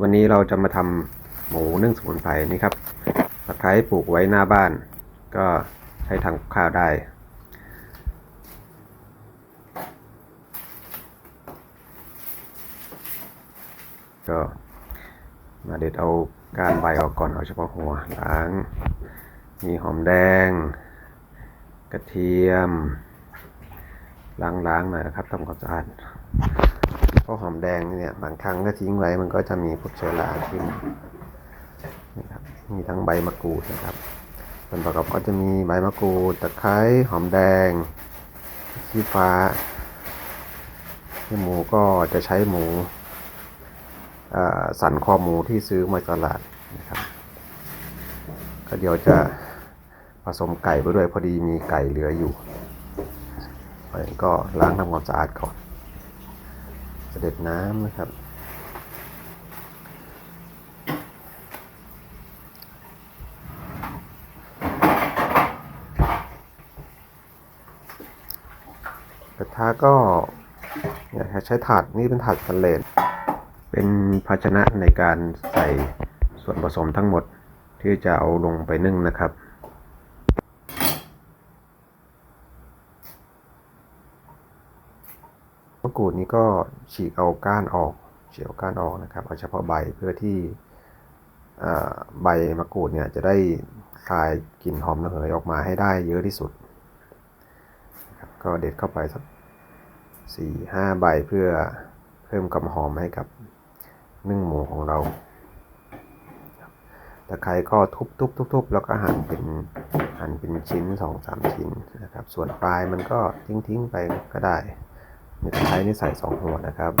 วันนี้เราจะมาทำหมูนึ่งสมุนไพรนี่ครับตะไคร้ปลูกไว้หน้าบ้าน ก็ใช้ทำข้าวได้ ก็มาเด็ดเอากานใบออกก่อนเอาเฉพาะหัวล้าง มีหอมแดง กระเทียมล้างๆหน่อยนะครับทำความสะอาด เพราะหอมแดงเนี่ยบางครั้งถ้าทิ้งไว้มันก็จะมีพวกเชื้อราขึ้นนะครับมีทั้งใบมะกรูดนะครับส่วนประกอบก็จะมีใบมะกรูดตะไคร้หอมแดงขี้ฟ้าที่หมูก็จะใช้หมูสันคอหมูที่ซื้อมาตลาดนะครับก็เดี๋ยวจะผสมไก่ไปด้วยพอดีมีไก่เหลืออยู่ก็ล้างทำความสะอาดก่อน เสด็จน้ำนะครับ กระทะก็เนี่ยใช้ถาดนี่เป็นถาดสเลสเป็นภาชนะในการใส่ส่วนผสมทั้งหมดที่จะเอาลงไปนึ่งนะครับ มะกรูดนี้ก็ฉีกเอาก้านออกเฉีกเอาก้านออกนะครับเอาเฉพาะใบเพื่อที่ใบมะกรูดเนี่ยจะได้คลายกลิ่นหอมระเหยออกมาให้ได้เยอะที่สุดนะครับก็เด็ดเข้าไปสักสี่ห้าใบเพื่อเพิ่มความหอมให้กับนึ่งหมูของเราตะไคร้ก็ทุบทุบทุบทุบแล้วก็หั่นเป็นหั่นเป็นชิ้นสองสามชิ้นนะครับ ส่วนปลายมันก็ทิ้งทิ้งๆไปก็ได้ มีตะไคร้นี่ใส่สองหัวนะครับ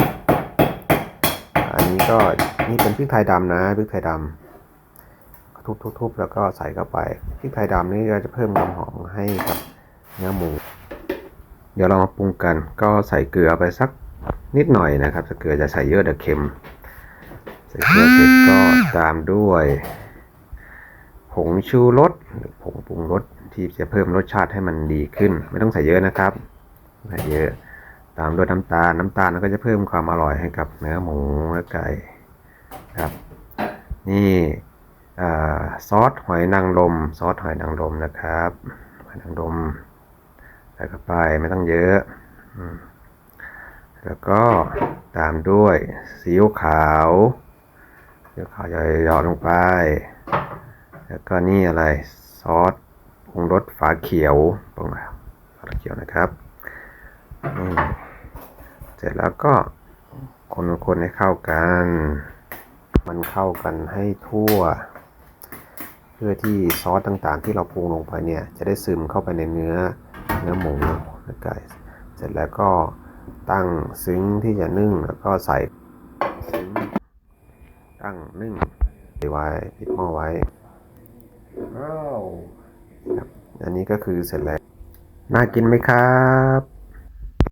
อันนี้ก็นี่เป็นพริกไทยดำนะพริกไทยดำทุบๆแล้วก็ใส่เข้าไปพริกไทยดำนี่ก็จะเพิ่มความหอมให้กับเนื้อหมู เดี๋ยวเรามาปรุงกัน ก็ใส่เกลือไปสักนิดหน่อยนะครับเกลือจะใส่เยอะเดี๋ยวเค็ม ใส่เกลือเสร็จก็ตามด้วยผงชูรสหรือผงปรุงรสที่จะเพิ่มรสชาติให้มันดีขึ้น ไม่ต้องใส่เยอะนะครับไม่ใส่เยอะ ตามด้วยน้ำตาลน้ำตาลก็จะเพิ่มความอร่อยให้กับเนื้อหมูและไก่ครับนี่ซอสหอยนางรมซอสหอยนางรมนะครับหอยนางรมใส่เข้าไปไม่ต้องเยอะแล้วก็ตามด้วยซีอิ๊วขาวซีอิ๊วขาวหยอดลงไป แล้วก็นี่อะไรซอสปรุงรสฝาเขียวปรุงแล้วฝาเขียวนะครับนี่ สร็จแล้วก็คนๆให้เข้ากัน มันเข้ากันให้ทั่ว เพื่อที่ซอสต่างๆ ที่เราปรุงลงไปเนี่ย จะได้ซึมเข้าไปในเนื้อเนื้อหมูเนื้อไก่เสร็จแล้วก็ตั้งซึ้งที่จะนึ่งแล้วก็ใส่ซึ้งตั้งนึ่งไว้ปิดหม้อไว้ครับอันนี้ก็คือเสร็จแล้ว น่ากินไหมครับ